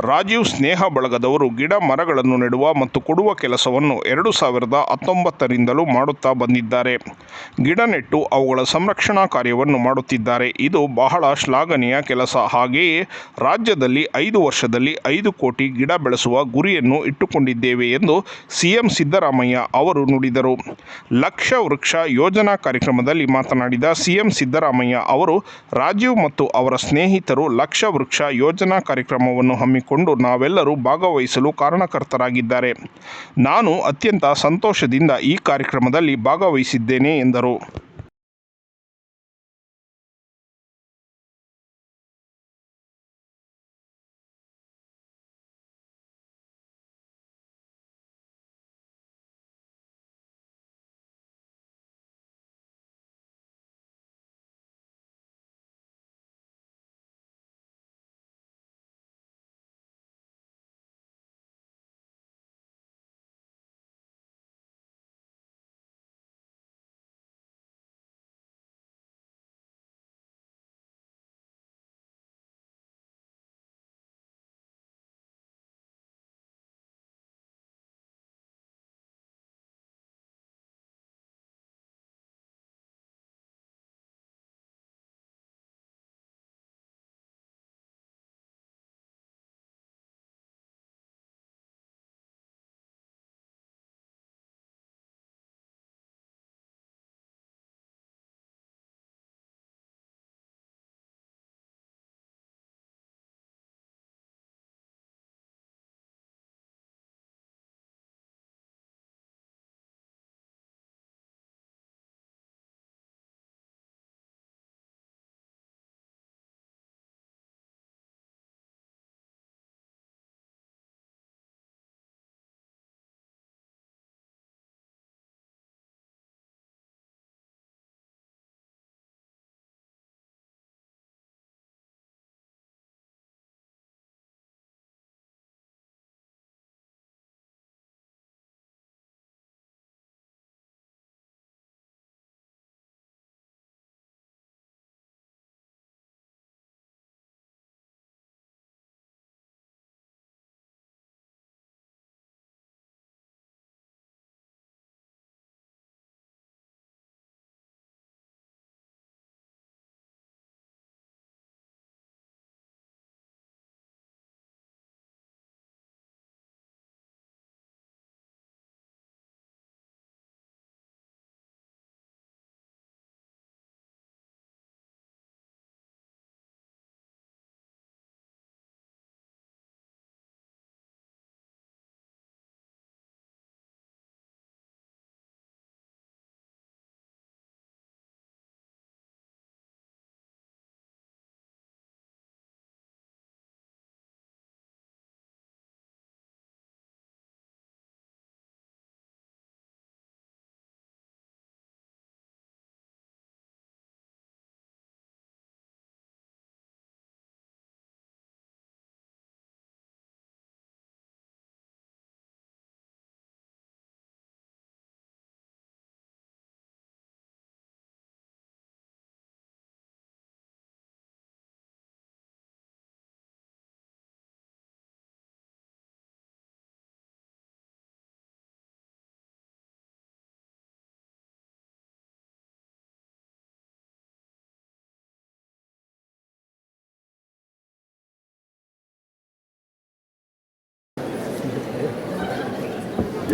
ರಾಜೀವ್ ಸ್ನೇಹ ಬಳಗದವರು ಗಿಡ ಮರಗಳನ್ನು ನೆಡುವ ಮತ್ತು ಕೊಡುವ ಕೆಲಸವನ್ನು ಎರಡು ಸಾವಿರದ ಹತ್ತೊಂಬತ್ತರಿಂದಲೂ ಮಾಡುತ್ತಾ ಬಂದಿದ್ದಾರೆ. ಗಿಡ ನೆಟ್ಟು ಅವುಗಳ ಸಂರಕ್ಷಣಾ ಕಾರ್ಯವನ್ನು ಮಾಡುತ್ತಿದ್ದಾರೆ. ಇದು ಬಹಳ ಶ್ಲಾಘನೀಯ ಕೆಲಸ. ಹಾಗೆಯೇ ರಾಜ್ಯದಲ್ಲಿ ಐದು ವರ್ಷದಲ್ಲಿ ಐದು ಕೋಟಿ ಗಿಡ ಬೆಳೆಸುವ ಗುರಿಯನ್ನು ಇಟ್ಟುಕೊಂಡಿದ್ದೇವೆ ಎಂದು ಸಿಎಂ ಸಿದ್ದರಾಮಯ್ಯ ಅವರು ನುಡಿದರು. ಲಕ್ಷ ವೃಕ್ಷ ಯೋಜನಾ ಕಾರ್ಯಕ್ರಮದಲ್ಲಿ ಮಾತನಾಡಿದ ಸಿಎಂ ಸಿದ್ದರಾಮಯ್ಯ ಅವರು, ರಾಜೀವ್ ಮತ್ತು ಅವರ ಸ್ನೇಹಿತರು ಲಕ್ಷ ವೃಕ್ಷ ಯೋಜನಾ ಕಾರ್ಯಕ್ರಮವನ್ನು ಹಮ್ಮಿಕೊಂಡು ನಾವೆಲ್ಲರೂ ಭಾಗವಹಿಸಲು ಕಾರಣಕರ್ತರಾಗಿದ್ದಾರೆ. ನಾನು ಅತ್ಯಂತ ಸಂತೋಷದಿಂದ ಈ ಕಾರ್ಯಕ್ರಮದಲ್ಲಿ ಭಾಗವಹಿಸಿದ್ದೇನೆ ಎಂದರು.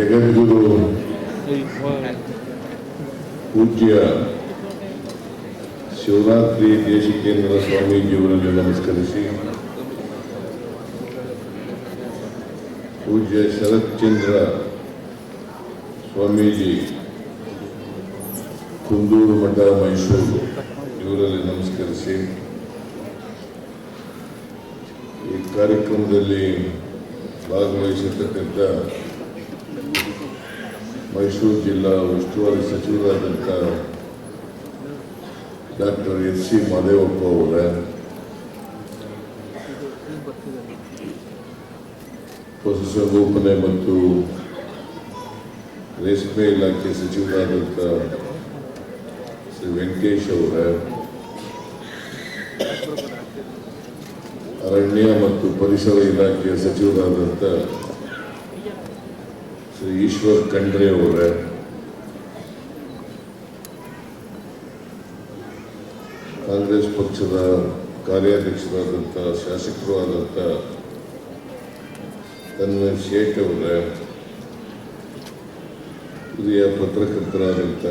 ಜಗದ್ಗುರು ಪೂಜ್ಯ ಶಿವರಾತ್ರಿ ದೇಶಿಕೇಂದ್ರ ಸ್ವಾಮೀಜಿಯವರನ್ನು ನಮಸ್ಕರಿಸಿ, ಪೂಜ್ಯ ಶರತ್ಚಂದ್ರ ಸ್ವಾಮೀಜಿ, ಕುಂದೂರು ಮಠ ಮೈಸೂರು ಇವರಲ್ಲಿ ನಮಸ್ಕರಿಸಿ, ಈ ಕಾರ್ಯಕ್ರಮದಲ್ಲಿ ಭಾಗವಹಿಸಿರ್ತಕ್ಕಂಥ ಮೈಸೂರು ಜಿಲ್ಲಾ ಉಸ್ತುವಾರಿ ಸಚಿವರಾದಂಥ ಡಾಕ್ಟರ್ ಎಸ್ ಸಿ ಮಾದೇವಪ್ಪ ಅವರ ಪಶುಸಂಗೋಪನೆ ಮತ್ತು ರೇಷ್ಮೆ ಇಲಾಖೆ ಸಚಿವರಾದಂಥ ಶ್ರೀ ವೆಂಕಟೇಶ್ ಅವರ, ಅರಣ್ಯ ಮತ್ತು ಪರಿಸರ ಇಲಾಖೆಯ ಸಚಿವರಾದಂಥ ಶ್ರೀ ಈಶ್ವರ್ ಖಂಡ್ರೆ ಅವರ. ಕಾಂಗ್ರೆಸ್ ಪಕ್ಷದ ಕಾರ್ಯಾಧ್ಯಕ್ಷರಾದಂಥ ಶಾಸಕರು ಆದಂಥ ತನ್ವೀರ್ ಶೇಟ್ ಅವರೇ, ಹಿರಿಯ ಪತ್ರಕರ್ತರಾದಂಥ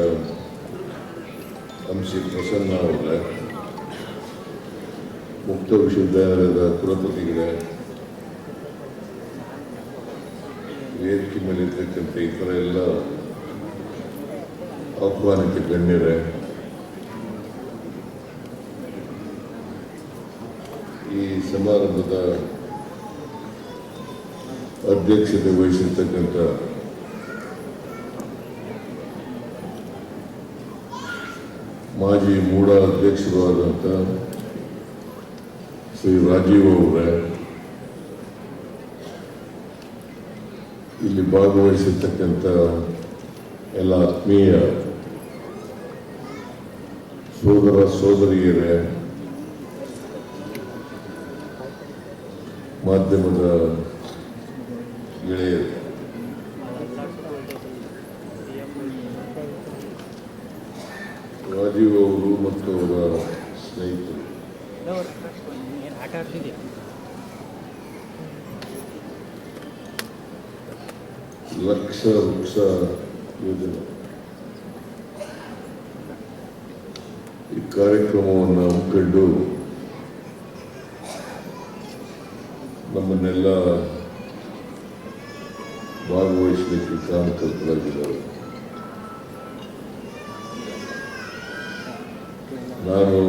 ಅಂಶಿ ಪ್ರಸನ್ನ ಅವರ, ಮುಕ್ತ ವಿಶ್ವವಿದ್ಯಾಲಯದ ಕುಲಪತಿಗಳ ವೇದಿಕೆ ಮೇಲೆ ಇರ್ತಕ್ಕಂಥ ಥರ ಎಲ್ಲ ಆಹ್ವಾನಕ್ಕೆ ಗಣ್ಯರೇ, ಈ ಸಮಾರಂಭದ ಅಧ್ಯಕ್ಷತೆ ವಹಿಸಿರ್ತಕ್ಕಂಥ ಮಾಜಿ ಮೂಡ ಅಧ್ಯಕ್ಷರು ಆದಂಥ ಶ್ರೀ ರಾಜೀವ್ ಅವರೇ ಇಲ್ಲಿ ಭಾಗವಹಿಸಿರ್ತಕ್ಕಂಥ ಎಲ್ಲ ಆತ್ಮೀಯ ಸೋದರ ಸೋದರಿಯರೇ ಮಾಧ್ಯಮದ ಗೆಳೆಯರು ರಾಜೀವ್ ಅವರು ಮತ್ತು ಅವರ ಸ್ನೇಹಿತರು ಏನು ಆಟ ಆಡ್ತಿದ್ಯಾ ಲಕ್ಷ ವೃಕ್ಷ ಯೋಜನೆ ಈ ಕಾರ್ಯಕ್ರಮವನ್ನು ಹಮ್ಮಿಕೊಂಡು ನಮ್ಮನ್ನೆಲ್ಲ ಭಾಗವಹಿಸಲಿಕ್ಕೆ ಕಾರಣಕರ್ತರಾಗಿದ್ದಾರೆ ನಾನು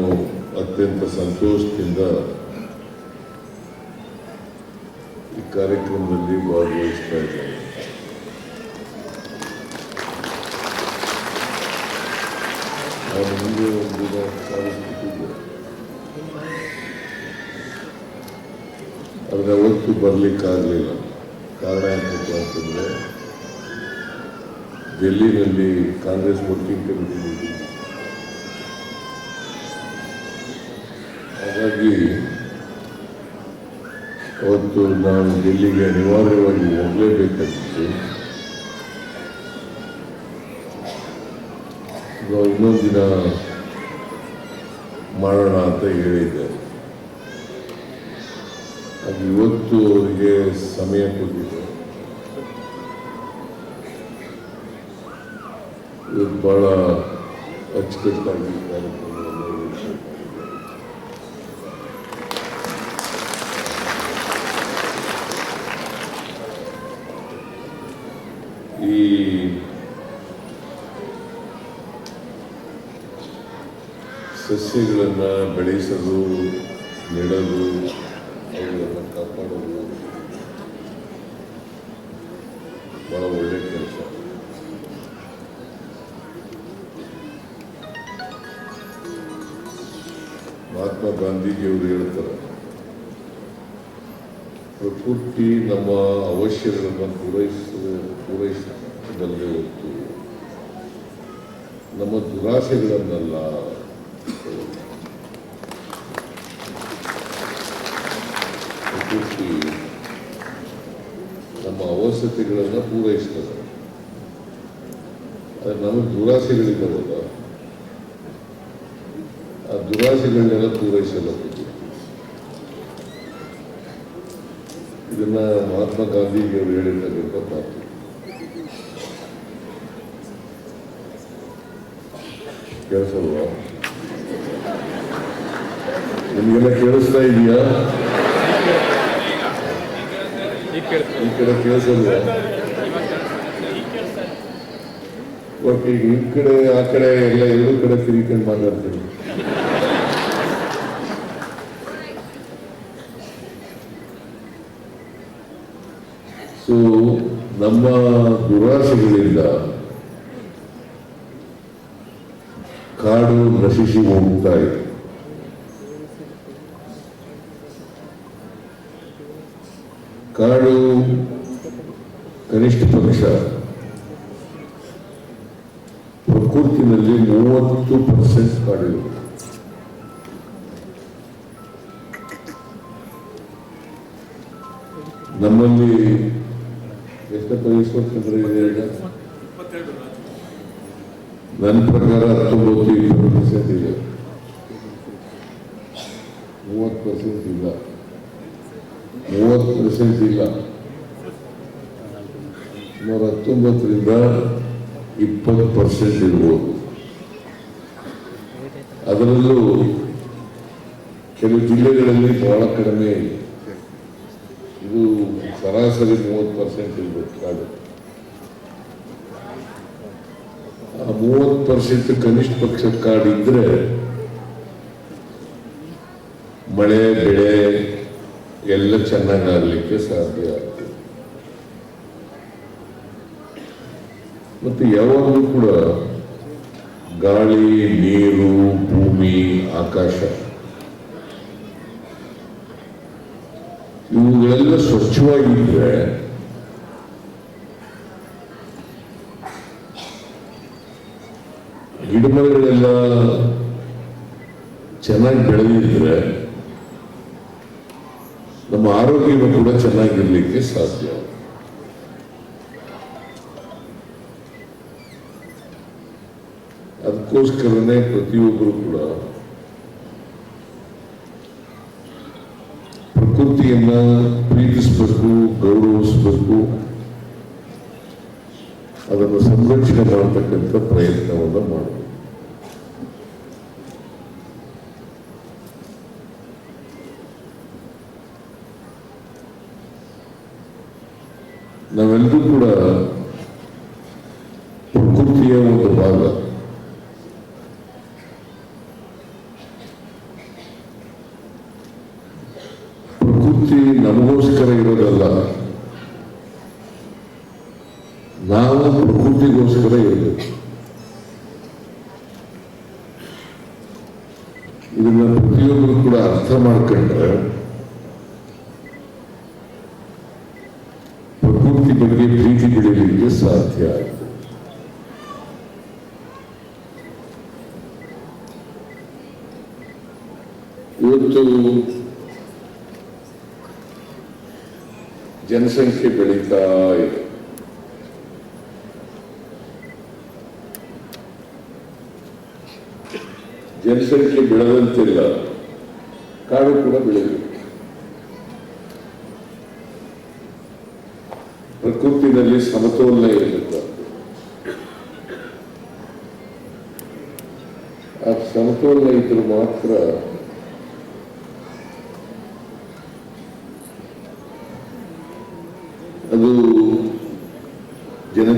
ಅತ್ಯಂತ ಸಂತೋಷದಿಂದ ಈ ಕಾರ್ಯಕ್ರಮದಲ್ಲಿ ಭಾಗವಹಿಸ್ತಾ ಇದ್ದೇನೆ ನಾನು ಆದರೆ ಒತ್ತು ಬರಲಿಕ್ಕಾಗಲಿಲ್ಲ. ಕಾರಣ ಏನಪ್ಪ ಅಂತಂದರೆ ಡೆಲ್ಲಿನಲ್ಲಿ ಕಾಂಗ್ರೆಸ್ ವರ್ಕಿಂಗ್ ಕಮಿಟಿ ಮೀಟಿಂಗ್ ಹಾಗಾಗಿ ಅವತ್ತು ನಾನು ಡೆಲ್ಲಿಗೆ ಅನಿವಾರ್ಯವಾಗಿ ಹೋಗಲೇಬೇಕಾಗಿತ್ತು ನಾವು ಇನ್ನೊಂದು ದಿನ ಮಾಡೋಣ ಅಂತ ಹೇಳಿದ್ದೆ. ಅದು ಇವತ್ತು ಅವರಿಗೆ ಸಮಯ ಕೊಟ್ಟಿದೆ. ಇವತ್ತು ಭಾಳ ಅಚ್ಚುಕಟ್ಟಾಗಿ ಕಾರ್ಯಕ್ರಮವನ್ನು ನಡೆಸಿದ್ದಾರೆ. ಈ ಸಸ್ಯಗಳನ್ನು ಬೆಳೆಸಲು ನೆಡಲು ಅವುಗಳನ್ನು ಕಾಪಾಡೋದು ಬಹಳ ಒಳ್ಳೆ ಕೆಲಸ. ಮಹಾತ್ಮ ಗಾಂಧೀಜಿಯವರು ಹೇಳ್ತಾರೆ, ಪ್ರಕೃತಿ ನಮ್ಮ ಅವಶ್ಯಗಳನ್ನು ಪೂರೈಸ ಪೂರೈಸಬಲ್ಲದೆ ಹೊತ್ತು ನಮ್ಮ ದುರಾಸೆಗಳನ್ನೆಲ್ಲ ಪ್ರಕೃತಿ ಅವಶ್ಯಕತೆಗಳನ್ನು ಪೂರೈಸ್ತದೆ. ಆದರೆ ನಮಗೆ ದುರಾಸೆಗಳಿದ್ದಾವಲ್ಲ ಆ ದುರಾಸೆಗಳನ್ನೆಲ್ಲ ಪ್ರಕೃತಿ ಇದನ್ನ ಮಹಾತ್ಮ ಗಾಂಧೀಜಿಯವರು ಹೇಳಿರ್ತಕ್ಕಂಥ ಮಾತು. ಕೇಳಿಸಲ್ವಾ ನಿಮಗೆಲ್ಲ ಕೇಳಿಸ್ತಾ ಇದೆಯಾ? ಈ ಕಡೆ ಓಕೆ ಆ ಕಡೆ ಎಲ್ಲ ಎರಡು ಕಡೆ ತಿರ್ಕೊಂಡು ಮಾತಾಡ್ತೀನಿ. ಸೊ ನಮ್ಮ ದುರಾಸೆಗಳಿಂದ ಕಾಡು ನಶಿಸಿ ಹೋಗ್ತಾ ಇದೆ. ಕಾಡು ಕನಿಷ್ಠ ಪಕ್ಷ ಪ್ರಕೃತಿನಲ್ಲಿ ಮೂವತ್ತು ಪರ್ಸೆಂಟ್ ಕಾಡಿದೆ. ನಮ್ಮಲ್ಲಿ ಇಸ್ಕೊಳ್ತಿದ್ರೆ ಈಗ ನನ್ನ ಪ್ರಕಾರ ಹತ್ತೊಂಬತ್ತು ಇಪ್ಪತ್ತು ಪರ್ಸೆಂಟ್ ಇದೆ. ಮೂವತ್ತು ಪರ್ಸೆಂಟ್ ಇಲ್ಲ. ಮೂವತ್ತು ಪರ್ಸೆಂಟ್ ಇಲ್ಲ ಸುಮಾರು ಹತ್ತೊಂಬತ್ತರಿಂದ ಇಪ್ಪತ್ತು ಪರ್ಸೆಂಟ್ ಇರ್ಬೋದು. ಅದರಲ್ಲೂ ಕೆಲವು ಜಿಲ್ಲೆಗಳಲ್ಲಿ ಬಹಳ ಕಡಿಮೆ ಇದೆ. ಸರಾಸರಿ ಮೂವತ್ತು ಪರ್ಸೆಂಟ್ ಇರ್ಬೇಕು ಕಾಡು ಆ ಮೂವತ್ತು ಪರ್ಸೆಂಟ್ ಕನಿಷ್ಠ ಪಕ್ಷ ಕಾಡಿದ್ರೆ ಮಳೆ, ಬೆಳೆ ಎಲ್ಲ ಚೆನ್ನಾಗಿ ಚೆನ್ನಾಗಾಗಲಿಕ್ಕೆ ಸಾಧ್ಯ ಆಗ್ತದೆ. ಮತ್ತು ಯಾವಾಗಲೂ ಕೂಡ ಗಾಳಿ, ನೀರು, ಭೂಮಿ, ಆಕಾಶ, ಇವುಗಳೆಲ್ಲ ಸ್ವಚ್ಛವಾಗಿದ್ರೆ ಗಿಡಮರಗಳೆಲ್ಲ ಚೆನ್ನಾಗಿ ಬೆಳೆದಿದ್ರೆ ನಮ್ಮ ಆರೋಗ್ಯವು ಕೂಡ ಚೆನ್ನಾಗಿರ್ಲಿಕ್ಕೆ ಸಾಧ್ಯ. ಅದಕ್ಕೋಸ್ಕರನೇ ಪ್ರತಿಯೊಬ್ಬರು ಕೂಡ ಪ್ರಕೃತಿಯನ್ನ ಪ್ರೀತಿಸಬೇಕು, ಗೌರವಿಸಬೇಕು, ಅದನ್ನು ಸಂರಕ್ಷಣೆ ಮಾಡತಕ್ಕಂಥ ಪ್ರಯತ್ನವನ್ನು ಮಾಡಬೇಕು. ನಾವೆಲ್ಲರೂ ಕೂಡ ಪ್ರಕೃತಿಯ ಒಂದು ಭಾಗ ಪ್ರಕೃತಿ ನಮಗೋಸ್ಕರ ಇರೋದಲ್ಲ ನಾವು ಪ್ರಕೃತಿಗೋಸ್ಕರ ಇರಬೇಕು ಇದನ್ನ ಪ್ರತಿಯೊಬ್ಬರು ಕೂಡ ಅರ್ಥ ಮಾಡ್ಕೊಂಡ್ರೆ ಪ್ರಕೃತಿ ಬಗ್ಗೆ ಪ್ರೀತಿ ಬೆಳೀಲಿಕ್ಕೆ ಸಾಧ್ಯ ಆಗುತ್ತೆ ಇವತ್ತು ಜನಸಂಖ್ಯೆ ಬೆಳೀತಾ ಇದೆ. ಜನಸಂಖ್ಯೆ ಬೆಳೆದಂತಿಲ್ಲ. ಕಾಡು ಕೂಡ ಬೆಳೆದಿದೆ. ಪ್ರಕೃತಿನಲ್ಲಿ ಸಮತೋಲನ ಇರುತ್ತೆ? ಆ ಸಮತೋಲನ ಇದ್ರೆ ಮಾತ್ರ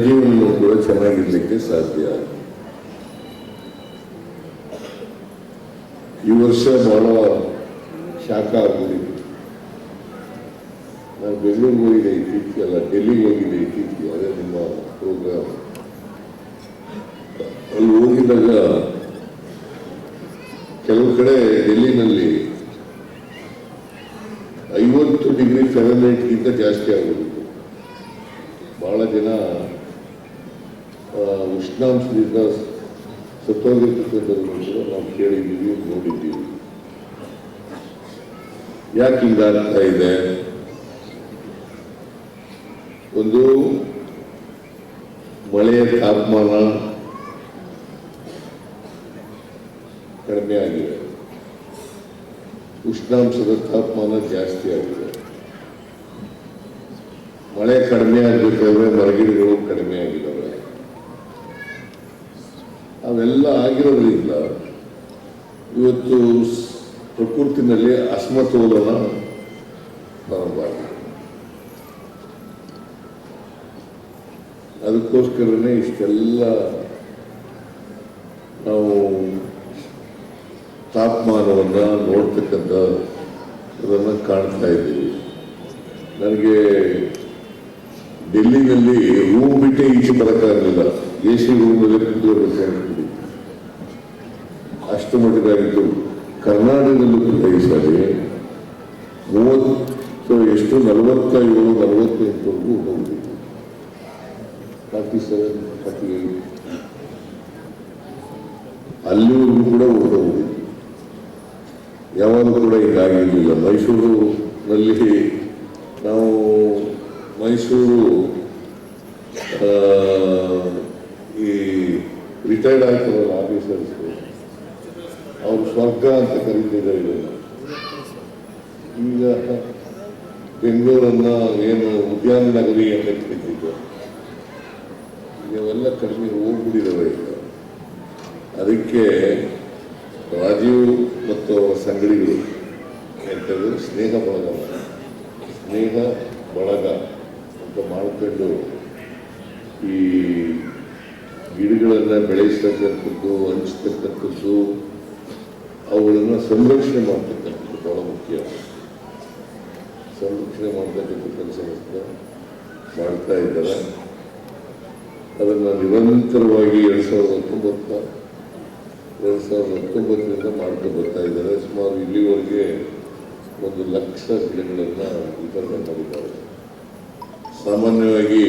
ಜನಜೀವನ ಕೂಡ ಚೆನ್ನಾಗಿರ್ಲಿಕ್ಕೆ ಸಾಧ್ಯ. ಈ ವರ್ಷ ಬಹಳ ಶಾಖ ಆಗ್ಬಿಟ್ಟಿದೆ. ನಾನು ಬೆಂಗಳೂರಿಗೆ ಹೋಗಿದೆ ಇತ್ತೀಚೆಗೆ ಅಲ್ಲ, ಡೆಲ್ಲಿಗೆ ಹೋಗಿದೆ ಇತ್ತೀಚೆಗೆ, ಅದೇ ನಿಮ್ಮ ಪ್ರೋಗ್ರಾಮ್ ಅಲ್ಲಿ ಹೋಗಿದ್ದಾಗ ಕೆಲವು ಕಡೆ ಡೆಲ್ಲಿನಲ್ಲಿ ಐವತ್ತು ಡಿಗ್ರಿ ಫೆರನೈಟ್ಗಿಂತ ಜಾಸ್ತಿ ಆಗೋದು ಬಹಳ ಜನ ಆ, ಉಷ್ಣಾಂಶದಿಂದ ಸತ್ತೋಗಿರ್ತಕ್ಕಂಥದ್ದನ್ನು ಕೂಡ ನಾವು ಕೇಳಿದ್ದೀವಿ ನೋಡಿದ್ದೀವಿ ಯಾಕೆ ಹಿಂಗಾಗ್ತಾ ಇದೆ ಒಂದು ಮಳೆಯ ತಾಪಮಾನ ಕಡಿಮೆ ಆಗಿದೆ ಉಷ್ಣಾಂಶದ ತಾಪಮಾನ ಜಾಸ್ತಿ ಆಗಿದೆ ಮಳೆ ಕಡಿಮೆ ಆಗಬೇಕಾದ್ರೆ ಮರಗಿಡಗಳು ಕಡಿಮೆ ಆಗಿದ್ದಾವೆ ಅವೆಲ್ಲ ಆಗಿರೋದ್ರಿಂದ ಇವತ್ತು ಪ್ರಕೃತಿನಲ್ಲಿ ಅಸಮತೋಲನ ಅದಕ್ಕೋಸ್ಕರನೇ ಇಷ್ಟೆಲ್ಲ ನಾವು ತಾಪಮಾನವನ್ನ ನೋಡ್ತಕ್ಕಂಥ ಅದನ್ನು ಕಾಣ್ತಾ ಇದ್ದೀವಿ. ನನಗೆ ಡೆಲ್ಲಿನಲ್ಲಿ ರೂಮ್ ಬಿಟ್ಟೆ ಈಚೆ ಬರೋಕ್ಕಾಗಲಿಲ್ಲ. ರೂಮಲ್ಲಿ ಕೂತ್ಕೋಬೇಕಾಗ್ತದೆ ಅಷ್ಟು ಮಟ್ಟದಾಗಿತ್ತು ಕರ್ನಾಟಕದಲ್ಲೂ ಕೂಡ ಮೂವತ್ತು, ಎಷ್ಟು ನಲವತ್ತ ಏಳು ನಲವತ್ತೆಂಟವರೆಗೂ ಹೋಗಿದೆ. ಫಾರ್ಟಿ ಸೆವೆನ್ ಫಾರ್ಟಿ ಏಟ್ ಅಲ್ಲಿವರೆಗೂ ಕೂಡ ಹೋಗ್ಬೋದು ಯಾವಾಗಲೂ ಕೂಡ ಹೀಗಾಗಿರಲಿಲ್ಲ. ಮೈಸೂರಿನಲ್ಲಿ ನಾವು ಮೈಸೂರು ಆ, ಈ ರಿಟೈರ್ಡ್ ಆಗ್ತಾರಲ್ಲ ಆಫೀಸರ್ಸ್ ಸ್ವರ್ಗ ಅಂತ ಕರೀತಿದ್ದಾರೆ. ಇದನ್ನು ಈಗ ಬೆಂಗಳೂರನ್ನ ಏನು ಉದ್ಯಾನ ನಗರಿ ಅಂತ ಕರೀತಿದ್ದ ಇವೆಲ್ಲ ಕಡಿಮೆ ಹೋಗ್ಬಿಟ್ಟಿದ್ದಾವೆ ಈಗ. ಅದಕ್ಕೆ ರಾಜೀವ್ ಮತ್ತು ಅವರ ಸಂಗಡಿಗಳು ಎಂಥದ್ದು, ಸ್ನೇಹ ಬಳಗ. ಸ್ನೇಹ ಬಳಗ ಅಂತ ಮಾಡಿಕೊಂಡು ಈ ಗಿಡಗಳನ್ನು ಬೆಳೆಸ್ತಕ್ಕಂಥದ್ದು ಹಂಚ್ತಕ್ಕಂಥದ್ದು ಅವುಗಳನ್ನು ಸಂರಕ್ಷಣೆ ಮಾಡ್ತಕ್ಕಂಥದ್ದು ಬಹಳ ಮುಖ್ಯ. ಸಂರಕ್ಷಣೆ ಮಾಡ್ತಕ್ಕಂಥ ಕೆಲಸವನ್ನು ಮಾಡ್ತಾ ಇದ್ದಾರೆ. ಅದನ್ನು ನಿರಂತರವಾಗಿ ಎರಡು ಸಾವಿರದ ಹತ್ತೊಂಬತ್ತ, ಎರಡು ಸಾವಿರದ ಹತ್ತೊಂಬತ್ತರಿಂದ ಮಾಡ್ಕೊಂಡು ಬರ್ತಾ ಇದ್ದಾರೆ. ಸುಮಾರು ಇಲ್ಲಿವರೆಗೆ ಒಂದು ಲಕ್ಷ ಗಿಡಗಳನ್ನು ವಿತರಣೆ ಮಾಡಿದ್ದಾರೆ. ಸಾಮಾನ್ಯವಾಗಿ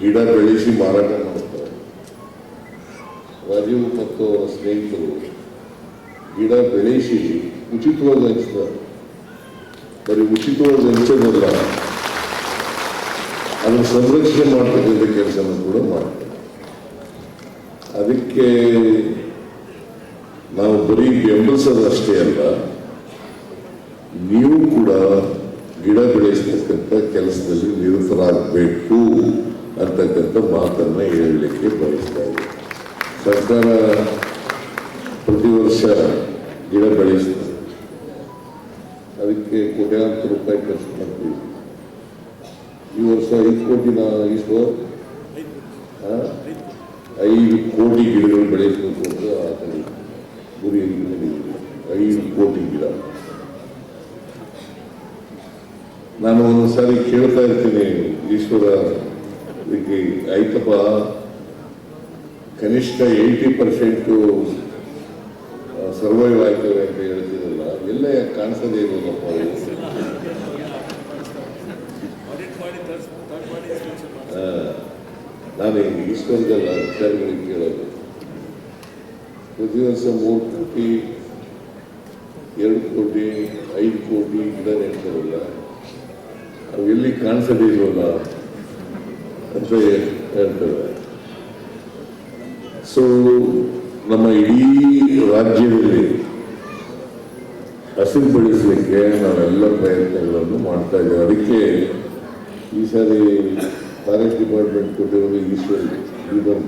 ಗಿಡ ಬೆಳೆಸಿ ಮಾರಾಟ ಮಾಡ್ತಾರೆ. ರಾಜೀವ್ ಮತ್ತು ಅವರ ಸ್ನೇಹಿತರು ಗಿಡ ಬೆಳೆಸಿ ಉಚಿತವಾಗಿ ಹಂಚ್ತಾರೆ ಬರೀ ಉಚಿತವಾಗಿ ಹಂಚೋದಲ್ಲ ಅದನ್ನು ಸಂರಕ್ಷಣೆ ಮಾಡ್ತಕ್ಕಂಥ ಕೆಲಸನ ಕೂಡ ಮಾಡ್ತಾರೆ ಅದಕ್ಕೆ ನಾವು ಬರೀ ಬೆಂಬಲಿಸೋದಷ್ಟೇ ಅಲ್ಲ, ನೀವು ಕೂಡ ಗಿಡ ಬೆಳೆಸ್ತಕ್ಕಂಥ ಕೆಲಸದಲ್ಲಿ ನಿರತರಾಗಬೇಕು ಅಂತಕ್ಕಂಥ ಮಾತನ್ನು ಹೇಳಲಿಕ್ಕೆ ಬಯಸ್ತಾ ಇದೆ ಸರ್ಕಾರ ಪ್ರತಿ ವರ್ಷ ಗಿಡ ಬೆಳೆಸ್ತಾರೆ ಅದಕ್ಕೆ ಕೋಟ್ಯಾಂತರ ರೂಪಾಯಿ ಖರ್ಚು ಮಾಡ್ತೀವಿ ಈ ವರ್ಷ ಐದು ಕೋಟಿ ಆ? ಐದು ಕೋಟಿ ಗಿಡಗಳು ಬೆಳೆಸಬೇಕು ಅಂತ ಆತನ ಗುರಿ. ಐದು ಕೋಟಿ ಗಿಡ ನಾನು ಒಂದೊಂದ್ಸಾರಿ ಕೇಳ್ತಾ ಇರ್ತೀನಿ ಈಶ್ವರ ಇದಕ್ಕೆ, ಆಯ್ತಪ್ಪ, ಕನಿಷ್ಠ ಏಯ್ಟಿ ಪರ್ಸೆಂಟು ಸರ್ವೈವ್ ಆಗ್ತೇವೆ ಅಂತ ಹೇಳ್ತಿರಲ್ಲ ಎಲ್ಲ ಯಾಕೆ ಕಾಣಿಸದೇ ಇರೋದಪ್ಪ ನಾನು ಈಶ್ವರದಲ್ಲ ವಿಚಾರಗಳಿಗೆ ಕೇಳೋದು. ಪ್ರತಿ ವರ್ಷ ಮೂರು ಕೋಟಿ ಎರಡು ಕೋಟಿ ಐದು ಕೋಟಿ ಗಿಡ ನೆಡ್ತಾರಲ್ಲ ಅವು ಎಲ್ಲಿ ಕಾಣಿಸದೇ ಇರೋಲ್ಲ ಅಂತ ಹೇಳ್ತಾರೆ. ಸೊ ನಮ್ಮ ಇಡೀ ರಾಜ್ಯದಲ್ಲಿ ಹಸಿರು ಬೆಳೆಸಲಿಕ್ಕೆ ನಾವೆಲ್ಲ ಪ್ರಯತ್ನಗಳನ್ನು ಮಾಡ್ತಾ ಇದ್ದೇವೆ. ಅದಕ್ಕೆ ಈ ಸಾರಿ ಫಾರೆಸ್ಟ್ ಡಿಪಾರ್ಟ್ಮೆಂಟ್ ಕೊಟ್ಟಿರೋದು ಈಶ್ವರ್ ಬೀದರ್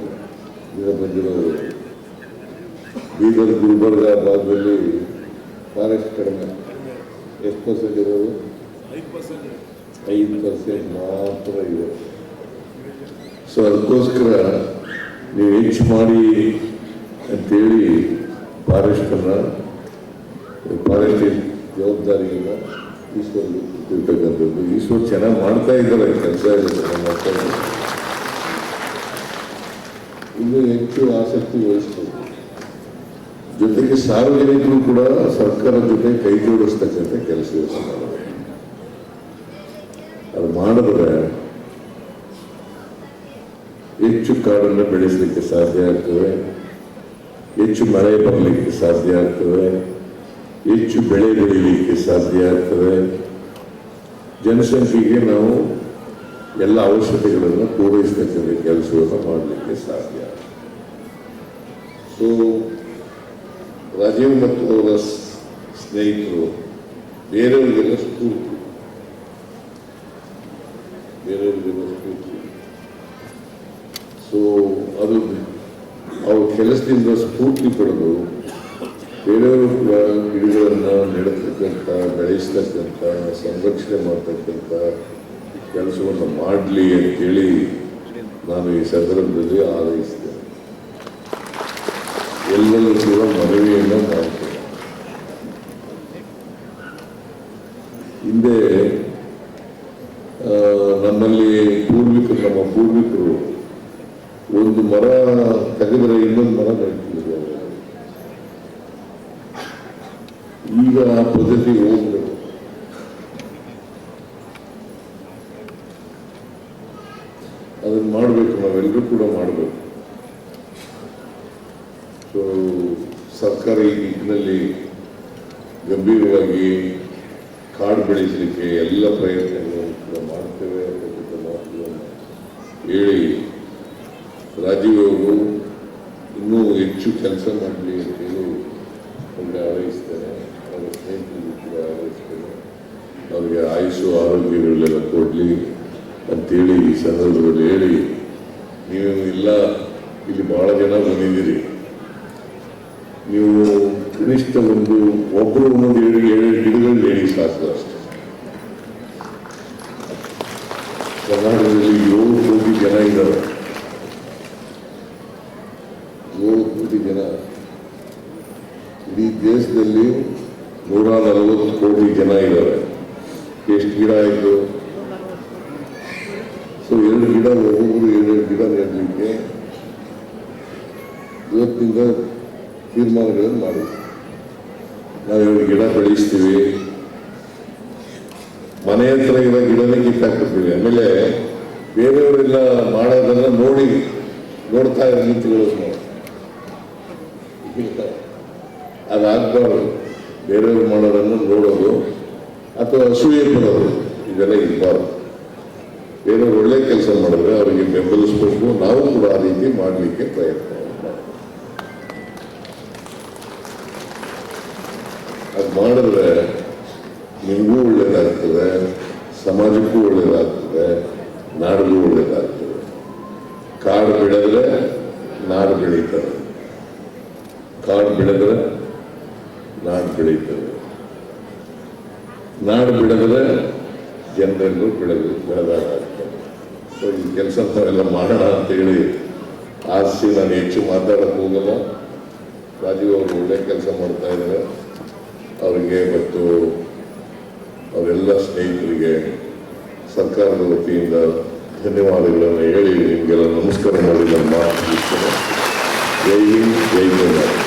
ಇದರ ಬಂದಿರೋದು ಬೀದರ್ ಗುಲ್ಬರ್ಗ ಭಾಗದಲ್ಲಿ ಫಾರೆಸ್ಟ್ ಕಡಿಮೆ. ಎಷ್ಟು ಪರ್ಸೆಂಟ್ ಇರೋದು? ಐದು ಪರ್ಸೆಂಟ್ ಮಾತ್ರ ಇದೆ. ಸೊ ಅದಕ್ಕೋಸ್ಕರ ನೀವು ಹೆಚ್ಚು ಮಾಡಿ ಅಂತೇಳಿ ಫಾರೆಸ್ಟನ್ನು ಫಾರೆಸ್ಟ್ ಜವಾಬ್ದಾರಿಯನ್ನು ಈಶ್ವರ್ ಇರ್ತಕ್ಕಂಥದ್ದು ಈಶ್ವರ್ ಚೆನ್ನಾಗಿ ಮಾಡ್ತಾ ಇದ್ದಾರೆ ಕೆಲಸ ಮಾಡ್ತಾ ಇದ್ದಾರೆ ಇನ್ನೂ ಹೆಚ್ಚು ಆಸಕ್ತಿ ವಹಿಸ್ಬೇಕು ಜೊತೆಗೆ ಸಾರ್ವಜನಿಕರು ಕೂಡ ಸರ್ಕಾರದ ಜೊತೆ ಕೈ ಜೋಡಿಸ್ತಕ್ಕಂಥ ಕೆಲಸ ಅದು ಮಾಡಿದ್ರೆ ಹೆಚ್ಚು ಕಾಡನ್ನು ಬೆಳೆಸಲಿಕ್ಕೆ ಸಾಧ್ಯ ಆಗ್ತದೆ. ಹೆಚ್ಚು ಮಳೆ ಬರಲಿಕ್ಕೆ ಸಾಧ್ಯ ಆಗ್ತದೆ? ಹೆಚ್ಚು ಬೆಳೆ ಬೆಳೀಲಿಕ್ಕೆ ಸಾಧ್ಯ ಆಗ್ತದೆ? ಜನಸಂಖ್ಯೆಗೆ ನಾವು ಎಲ್ಲ ಅವಶ್ಯಕತೆಗಳನ್ನು ಪೂರೈಸ್ತಕ್ಕಂಥ ಕೆಲಸವನ್ನು ಮಾಡಲಿಕ್ಕೆ ಸಾಧ್ಯ. ಸೊ ರಾಜೀವ್ ಮತ್ತು ಅವರ ಸ್ನೇಹಿತರು ಬೇರೆಯವರಿಗೆಲ್ಲ ಸ್ಫೂರ್ತಿ. ಬೇರೆಯವರಿಗೆಲ್ಲ ಸ್ಫೂರ್ತಿ. ಸೊ ಅದು ಕೆಲಸದಿಂದ ಸ್ಫೂರ್ತಿ ಪಡೆದು ಬೇರೆಯವರು ಕೂಡ ಗಿಡಗಳನ್ನು ನೆಡತಕ್ಕಂಥ, ಬೆಳೆಸ್ತಕ್ಕಂಥ, ಸಂರಕ್ಷಣೆ ಮಾಡ್ತಕ್ಕಂಥ ಕೆಲಸವನ್ನು ಮಾಡಲಿ ಅಂತೇಳಿ ನಾನು ಈ ಸಂದರ್ಭದಲ್ಲಿ ಆರೈಸ್ತೇನೆ ಎಲ್ಲರೂ ಕೂಡ ಮನವಿಯನ್ನು ಮಾಡ್ತೇನೆ. ಹಿಂದೆ ಆ, ನಮ್ಮಲ್ಲಿ ಪೂರ್ವಿಕರು ನಮ್ಮ ಪೂರ್ವಿಕರು ಒಂದು ಮರ ತೆಗೆದರೆ ಇನ್ನೊಂದು ಮರ ಬೆಳೆತಿದ್ರು ಈಗ ಆ ಪದ್ಧತಿ ಹೋಗ್ಬೇಕು. ಅದನ್ನ ಮಾಡಬೇಕು ನಾವೆಲ್ಲರೂ ಕೂಡ ಮಾಡಬೇಕು. ಸೊ ಸರ್ಕಾರ ಈ ನಿಟ್ಟಿನಲ್ಲಿ ಗಂಭೀರವಾಗಿ ಕಾಡು ಬೆಳೆಸಲಿಕ್ಕೆ ಎಲ್ಲ ಪ್ರಯತ್ನಗಳನ್ನು ಕೂಡ ಮಾಡ್ತೇವೆ ಅನ್ನೋದಕ್ಕೆ ಮಾತುಗಳನ್ನು ಹೇಳಿ ರಾಜೀವ್ ಇನ್ನೂ ಹೆಚ್ಚು ಕೆಲಸ ಮಾಡಲಿ ಅಂತೇಳಿ ಅವ್ರಿಗೆ ಹಾರೈಸ್ತೇನೆ ಅವರ ಸ್ನೇಹಿತರಿಗೂ ಕೂಡ ಹಾರೈಸ್ತೇನೆ ಅವ್ರಿಗೆ ಆಯುಷು ಆರೋಗ್ಯಗಳೆಲ್ಲ ಕೊಡಲಿ ಅಂತೇಳಿ ಈ ಸಂದರ್ಭದಲ್ಲಿ ಹೇಳಿ ನೀವು ಇಲ್ಲ, ಇಲ್ಲಿ ಬಹಳ ಜನ ಬಂದಿದ್ದೀರಿ. ನೀವು ಕನಿಷ್ಠ ಒಂದು ಒಬ್ಬರು ಒಂದೊಂದು ಏಳು ಏಳು ಗಿಡಗಳು ಹೇಳಿ ಸಾಕು ಅಷ್ಟೇ. ಕರ್ನಾಟಕದಲ್ಲಿ ಏಳು ಕೋಟಿ ಜನ ಇದ್ದಾರೆ ಏಳು ಕೋಟಿ ಜನ ಇಡೀ ದೇಶದಲ್ಲಿ ನೂರ ನಲವತ್ತು ಕೋಟಿ ಜನ ಇದ್ದಾರೆ ಎಷ್ಟು ಗಿಡ ಆಯಿತು ಸೊ ಎರಡು ಗಿಡ ಒಬ್ಬೊಬ್ಬರು ಎರಡೆರಡು ಗಿಡ ನೆಡಲಿಕ್ಕೆ. ಇವತ್ತಿಂದ ತೀರ್ಮಾನಗಳನ್ನು ಮಾಡಿ ನಾವು ಎರಡು ಗಿಡ ಬೆಳೆಸ್ತೀವಿ. ಮನೆ ಹತ್ರ ಇರೋ ಗಿಡನೇ ಕಿತ್ತಾಕ್ಬಿಡ್ತೀವಿ. ಆಮೇಲೆ ಬೇರೆಯವರೆಲ್ಲ ಮಾಡೋದನ್ನ ನೋಡಿ ನೋಡ್ತಾ ಇರೋ ಇಲ್ಲ. ಅದಾಗಬಾರ್ದು. ಬೇರೆಯವ್ರು ಮಾಡೋದನ್ನು ನೋಡೋದು ಅಥವಾ ಅಸೂಯೆ ಪಡೋದು ಇದೆಲ್ಲ ಇರಬಾರ್ದು ಬೇರೆಯವ್ರು ಒಳ್ಳೆ ಕೆಲಸ ಮಾಡಿದ್ರೆ ಅವರಿಗೆ ಬೆಂಬಲಿಸ್ಬೇಕು ನಾವು ಕೂಡ ಆ ರೀತಿ ಮಾಡಲಿಕ್ಕೆ ಪ್ರಯತ್ನ ಮಾಡ್ಬೇಕು. ಅದು ಮಾಡಿದ್ರೆ ನಿಮಗೂ ಒಳ್ಳೇದಾಗ್ತದೆ ಸಮಾಜಕ್ಕೂ ಒಳ್ಳೇದಾಗ್ತದೆ ನಾಡಿಗೂ ಒಳ್ಳೇದಾಗ್ತದೆ ಕಾಡು ಬೆಳೆದ್ರೆ ನಾಡು ಬೆಳೀತದೆ ಕಾಡು ಬೆಳೆದ್ರೆ ನಾಡು ಬೆಳೀತದೆ ನಾಡು ಬೆಳೆದ್ರೆ ಜನರೆಲ್ಲರೂ ಬೆಳೆದು ಬೆಳೆದಾಗ್ತದೆ ಸೊ ಈ ಕೆಲಸ ನಾವೆಲ್ಲ ಮಾಡೋಣ ಅಂತೇಳಿ ಆಸೆ ನಾನು ಹೆಚ್ಚು ಮಾತಾಡಕ್ಕೆ ಹೋಗಲ್ಲ. ರಾಜೀವ್ ಅವರು ಒಳ್ಳೆ ಕೆಲಸ ಮಾಡ್ತಾ ಇದ್ದಾರೆ. ಅವರಿಗೆ ಮತ್ತು ಅವರೆಲ್ಲ ಸ್ನೇಹಿತರಿಗೆ ಸರ್ಕಾರದ ವತಿಯಿಂದ ಧನ್ಯವಾದಗಳನ್ನು ಹೇಳಿ, ನಿಮಗೆಲ್ಲ ನಮಸ್ಕಾರ ಮಾಡಿ ನಮ್ಮ ಜೈ ಹಿಂದ್, ಜೈ ಕರ್ನಾಟಕ